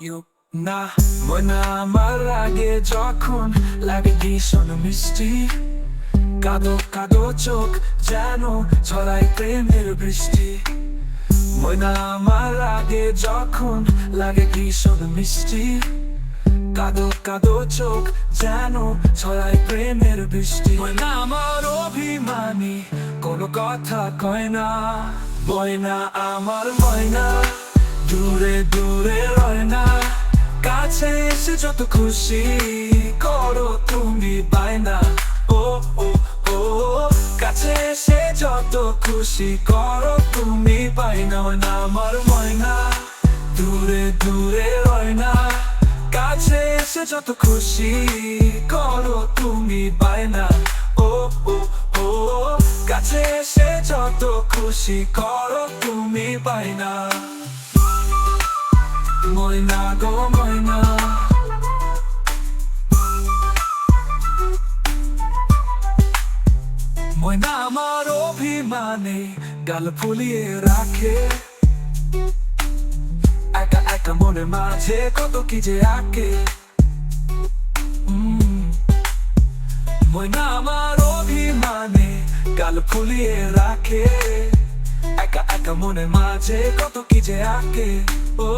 you না ময়না। আমার আগে যখন লাগে ভীষণ মিষ্টি, কাদো কাদো চোখ যেন ছড়াই প্রেমের বৃষ্টি। ময়না আমার আগে যখন লাগে ভীষণ মিষ্টি, কাদো কাদো চোখ যেন ছড়াই প্রেমের বৃষ্টি। ময়না আমার অভিমানী, কোনো কথা কয় না। ময়না আমার ময়না। দূরে দূরে রয় না। কাছে এসে যত খুশি করো তুমি বায়না। ও ও ও, কাছে এসে যত খুশি করো তুমি বায়না। না আমার ময়না, দূরে দূরে রয় না। কাছে এসে যত খুশি করো তুমি বায়না। ও ও ও, কাছে এসে যত খুশি করো তুমি বায়না। ময়না গো ময়না ময়না আমার অভিমানে গাল ফুলিয়ে রাখে একা একা মনের মাঝে কত কি যে আঁকে ময়না আমার অভিমানে গাল ফুলিয়ে রাখে একা একা মনের মাঝে কত কি যে আঁকে, ও।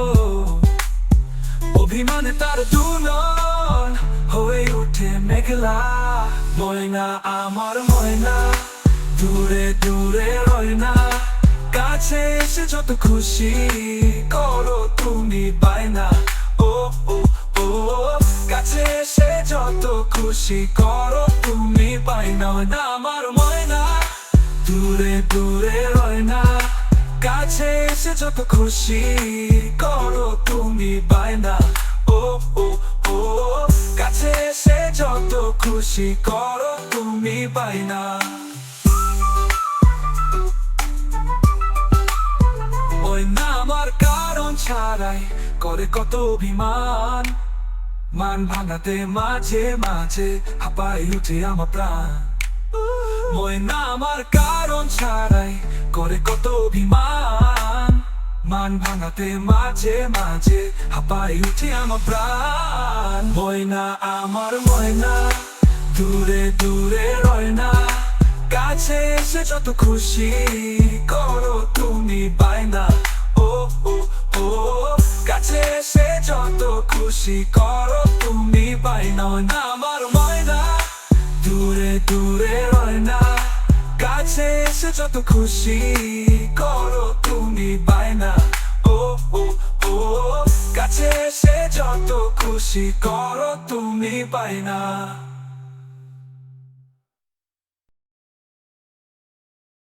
অভিমানে তার দুলন হয়ে ওঠে মেঘলা। ময়না আমার ময়না, দূরে দূরে রয় কাছে এসে যত খুশি করো তুমি বায়না ও ও ও, কাছে এসে যত খুশি করো তুমি বায়না না দূরে দূরে রয় না। কাছে এসে যত খুশি, করো তুমি বায়না। ও ও ও, কাছে এসে যত খুশি, করো তুমি বায়না। ওই না আমার কারণ ছাড়াই করে কত অভিমান। মান ভাঙাতে মাঝে মাঝে হাঁপাই উঠে আমার প্রাণ। ওই না আমার কারণ ছাড়াই করে কত অভিমান। মান ভাঙাতে মাঝে মাঝে হাঁপাই উঠে আমার প্রাণ। ময়না আমার ময়না, দূরে দূরে রয় না। কাছে এসে যত খুশি করো তুমি বায়না। ও ও ও, কাছে এসে যত খুশি করো তুমি বায়না। না ময়না দূরে রয় না। কাছে এসে যত খুশি করো তুমি বায়না। ও ও ও, কাছে এসে যত খুশি করো তুমি বায়না।